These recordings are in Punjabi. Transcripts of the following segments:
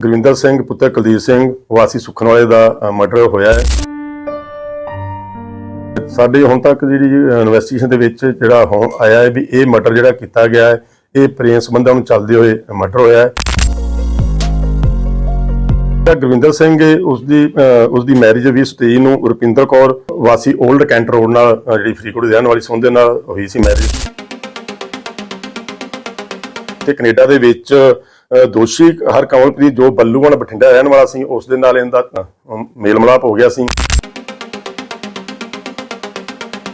ਗੁਰਵਿੰਦਰ ਸਿੰਘ ਪੁੱਤਰ ਕੁਲਦੀਪ ਸਿੰਘ ਵਾਸੀ ਸੁਖਨਵਾਲੇ ਦਾ ਮਰਡਰ ਹੋਇਆ ਹੈ। ਸਾਡੇ ਹੁਣ ਤੱਕ ਜਿਹੜੀ ਇਨਵੈਸਟੀਗੇਸ਼ਨ ਦੇ ਵਿੱਚ ਜਿਹੜਾ ਹੁਣ ਆਇਆ ਹੈ ਵੀ ਇਹ ਮਰਡਰ ਜਿਹੜਾ ਕੀਤਾ ਗਿਆ ਹੈ ਇਹ ਪ੍ਰੇਮ ਸੰਬੰਧਾਂ ਨੂੰ ਚੱਲਦੇ ਹੋਏ ਮਰਡਰ ਹੋਇਆ ਹੈ। ਜਿਹੜਾ ਗੁਰਵਿੰਦਰ ਸਿੰਘ ਹੈ ਉਸ ਦੀ ਅਹ, ਉਸ ਦੀ ਮੈਰਿਜ 2023 ਨੂੰ ਰੁਪਿੰਦਰ ਕੌਰ ਵਾਸੀ 올ਡ ਕੈਂਟ ਰੋਡ ਨਾਲ ਜਿਹੜੀ ਫਰੀਦਕੋਟ ਦੀ ਰਹਿਣ ਵਾਲੀ ਸੋਹਣ ਨਾਲ ਹੋਈ ਸੀ ਮੈਰਿਜ ਤੇ ਕੈਨੇਡਾ ਦੇ ਵਿੱਚ ਦੋਸ਼ੀ ਹਰ ਕਮਲਪ੍ਰੀਤ ਜੋ ਬੱਲੂਵਾਲ ਬਠਿੰਡਾ ਰਹਿਣ ਵਾਲਾ ਸੀ ਉਸ ਦੇ ਨਾਲ ਇਹਦਾ ਅਹ, ਮੇਲ ਮਿਲਾਪ ਹੋ ਗਿਆ ਸੀ।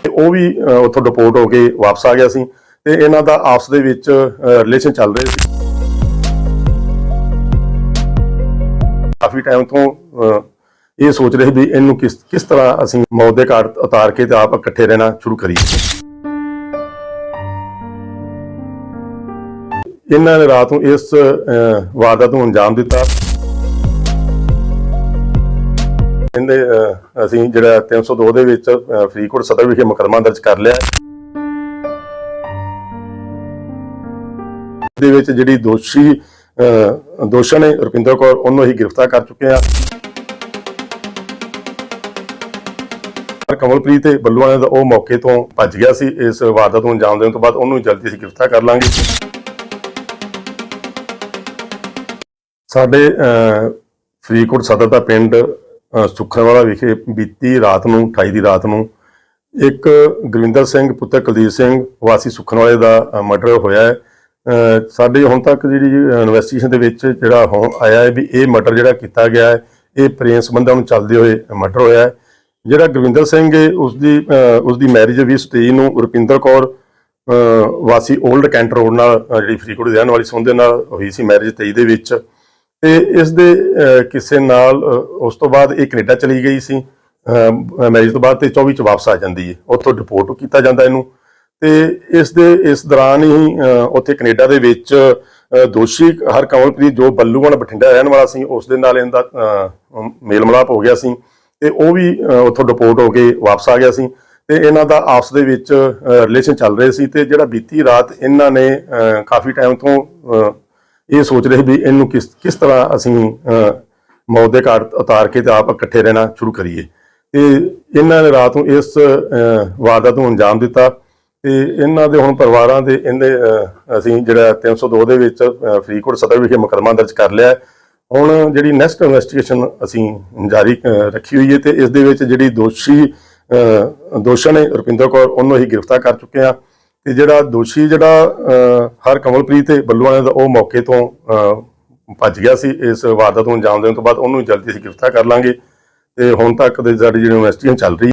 ਤੇ ਉਹ ਵੀ ਉੱਥੋਂ ਡਿਪੋਰਟ ਹੋ ਕੇ ਵਾਪਸ ਆ ਗਿਆ ਸੀ ਤੇ ਇਹਨਾਂ ਦਾ ਆਪਸ ਦੇ ਵਿੱਚ ਰਿਲੇਸ਼ਨ ਚੱਲ ਰਹੇ ਸੀ। ਕਾਫੀ ਟਾਈਮ ਤੋਂ ਇਹ ਸੋਚ ਰਹੇ ਵੀ ਇਹਨੂੰ ਕਿਸ ਕਿਸ ਤਰ੍ਹਾਂ ਅਸੀਂ ਮੌਤ ਦੇ ਘਾਟ ਉਤਾਰ ਕੇ ਤੇ ਆਪ ਇਕੱਠੇ ਰਹਿਣਾ ਸ਼ੁਰੂ ਕਰੀਏ। ਇਹਨਾਂ ਨੇ ਰਾਤ ਨੂੰ ਇਸ ਵਾਰਦਾਤ ਨੂੰ ਅੰਜਾਮ ਦਿੱਤਾ। ਇਹਦੇ ਅਸੀਂ ਜਿਹੜਾ 302 ਦੇ ਵਿੱਚ ਫਰੀਦਕੋਟ ਸਦਰ ਵਿਖੇ ਮੁਕੱਦਮਾ ਦਰਜ ਕਰ ਲਿਆ। ਦੇ ਵਿੱਚ ਜਿਹੜੀ ਦੋਸ਼ੀ ਅਹ, ਦੋਸ਼ਣ ਹੈ ਰੁਪਿੰਦਰ ਕੌਰ ਉਹਨੂੰ ਅਸੀਂ ਗ੍ਰਿਫਤਾਰ ਕਰ ਚੁੱਕੇ ਹਾਂ। ਕਮਲਪ੍ਰੀਤ ਤੇ ਬੱਲੂਆਣੇ ਦਾ ਉਹ ਮੌਕੇ ਤੋਂ ਭੱਜ ਗਿਆ ਸੀ। ਇਸ ਵਾਰਦਾਤ ਨੂੰ ਅੰਜਾਮ ਦੇਣ ਤੋਂ ਬਾਅਦ ਉਹਨੂੰ ਜਲਦੀ ਅਸੀਂ ਗ੍ਰਿਫਤਾਰ ਕਰ ਲਾਂਗੇ। ਸਾਡੇ ਫਰੀਦਕੋਟ ਸਦਰ ਦਾ ਪਿੰਡ ਅਹ, ਸੁਖਰਵਾਲਾ ਵਿਖੇ ਬੀਤੀ ਰਾਤ ਨੂੰ 28 ਦੀ ਰਾਤ ਨੂੰ ਇੱਕ ਗੁਰਵਿੰਦਰ ਸਿੰਘ ਪੁੱਤਰ ਕੁਲਦੀਪ ਸਿੰਘ ਵਾਸੀ ਸੁਖਨਵਾਲੇ ਦਾ ਮਰਡਰ ਹੋਇਆ ਹੈ। ਸਾਡੇ ਹੁਣ ਤੱਕ ਜਿਹੜੀ ਇਨਵੈਸਟੀਗੇਸ਼ਨ ਦੇ ਵਿੱਚ ਜਿਹੜਾ ਹੁਣ ਆਇਆ ਹੈ ਵੀ ਇਹ ਮਰਡਰ ਜਿਹੜਾ ਕੀਤਾ ਗਿਆ ਹੈ ਇਹ ਪ੍ਰੇਮ ਸੰਬੰਧਾਂ ਨੂੰ ਚੱਲਦੇ ਹੋਏ ਮਰਡਰ ਹੋਇਆ ਹੈ। ਜਿਹੜਾ ਗੁਰਵਿੰਦਰ ਸਿੰਘ ਹੈ ਉਸ ਦੀ ਅਹ, ਉਸ ਦੀ ਮੈਰਿਜ 2023 ਨੂੰ ਰੁਪਿੰਦਰ ਕੌਰ ਵਾਸੀ 올ਡ ਕੈਂਟ ਰੋਡ ਨਾਲ ਜਿਹੜੀ ਫਰੀਦਕੋਟ ਦੀ ਰਹਿਣ ਵਾਲੀ ਸੋਹਣ ਦੇ ਨਾਲ ਹੋਈ ਸੀ ਮੈਰਿਜ 23 ਦੇ ਵਿੱਚ। ਤੇ ਇਸ ਦੇ ਅਹ, ਕਿਸੇ ਨਾਲ ਉਸ ਤੋਂ ਬਾਅਦ ਇਹ ਕੈਨੇਡਾ ਚਲੀ ਗਈ ਸੀ। ਮੈਰਿਜ ਤੋਂ ਬਾਅਦ ਤੇ 24 ਚ ਵਾਪਸ ਆ ਜਾਂਦੀ ਹੈ ਉੱਥੋਂ ਡਿਪੋਰਟ ਕੀਤਾ ਜਾਂਦਾ ਇਹਨੂੰ। ਤੇ ਇਸ ਦੇ ਇਸ ਦੌਰਾਨ ਹੀ ਉੱਥੇ ਕੈਨੇਡਾ ਦੇ ਵਿੱਚ ਦੋਸ਼ੀ ਹਰਕਮਲਪ੍ਰੀਤ ਜੋ ਬੱਲੂਵਾਨ ਬਠਿੰਡਾ ਰਹਿਣ ਵਾਲਾ ਸੀ ਉਸ ਦੇ ਨਾਲ ਇਹਦਾ ਅਹ, ਮੇਲ ਮਿਲਾਪ ਹੋ ਗਿਆ ਸੀ। ਤੇ ਉਹ ਵੀ ਉੱਥੋਂ ਡਿਪੋਰਟ ਹੋ ਕੇ ਵਾਪਸ ਆ ਗਿਆ ਸੀ। ਤੇ ਇਹਨਾਂ ਦਾ ਆਪਸ ਦੇ ਵਿੱਚ ਰਿਲੇਸ਼ਨ ਚੱਲ ਰਹੇ ਸੀ। ਤੇ ਜਿਹੜਾ ਬੀਤੀ ਰਾਤ ਇਹਨਾਂ ਨੇ ਕਾਫੀ ਟਾਈਮ ਤੋਂ ਇਹ ਸੋਚ ਰਹੇ ਵੀ ਇਹਨੂੰ ਕਿਸ ਕਿਸ ਤਰ੍ਹਾਂ ਅਸੀਂ ਮੌਤ ਦੇ ਘਾਟ ਉਤਾਰ ਕੇ ਤੇ ਆਪ ਇਕੱਠੇ ਰਹਿਣਾ ਸ਼ੁਰੂ ਕਰੀਏ। ਤੇ ਇਹਨਾਂ ਨੇ ਰਾਤ ਨੂੰ ਇਸ ਅਹ, ਵਾਰਦਾਤ ਨੂੰ ਅੰਜਾਮ ਦਿੱਤਾ। ਤੇ ਇਹਨਾਂ ਦੇ ਹੁਣ ਪਰਿਵਾਰਾਂ ਦੇ ਇਹਦੇ ਅਸੀਂ ਜਿਹੜਾ 302 ਦੇ ਵਿੱਚ ਫਰੀਦਕੋਟ ਸਦਰ ਵਿਖੇ ਮੁਕੱਦਮਾ ਦਰਜ ਕਰ ਲਿਆ ਹੁਣ ਜਿਹੜੀ ਨੈਕਸਟ ਇਨਵੈਸਟੀਗੇਸ਼ਨ ਅਸੀਂ ਜਾਰੀ ਰੱਖੀ ਹੋਈ ਹੈ ਤੇ ਇਸ ਦੇ ਵਿੱਚ ਜਿਹੜੀ ਦੋਸ਼ੀ ਅਹ, ਦੋਸ਼ਣ ਹੈ ਰੁਪਿੰਦਰ ਕੌਰ ਉਹਨੂੰ ਅਸੀਂ ਗ੍ਰਿਫਤਾਰ ਕਰ ਚੁੱਕੇ ਹਾਂ। ਤੇ ਜਿਹੜਾ ਦੋਸ਼ੀ ਜਿਹੜਾ ਹਰ ਕਮਲਪ੍ਰੀਤ ਤੇ ਬੱਲੂਆਣੇ ਦਾ ਉਹ ਮੌਕੇ ਤੋਂ ਭੱਜ ਗਿਆ ਸੀ। ਇਸ ਵਾਰਦਾਤ ਨੂੰ ਅੰਜਾਮ ਦੇਣ ਤੋਂ ਬਾਅਦ ਉਹਨੂੰ ਜਲਦੀ ਅਸੀਂ ਗ੍ਰਿਫਤਾਰ ਕਰ ਲਾਂਗੇ। ਤੇ ਹੁਣ ਤੱਕ ਦੇ ਸਾਡੀ ਜਿਹੜੀ ਇਨਵੈਸਟੀਗੇਸ਼ਨ ਚੱਲ ਰਹੀ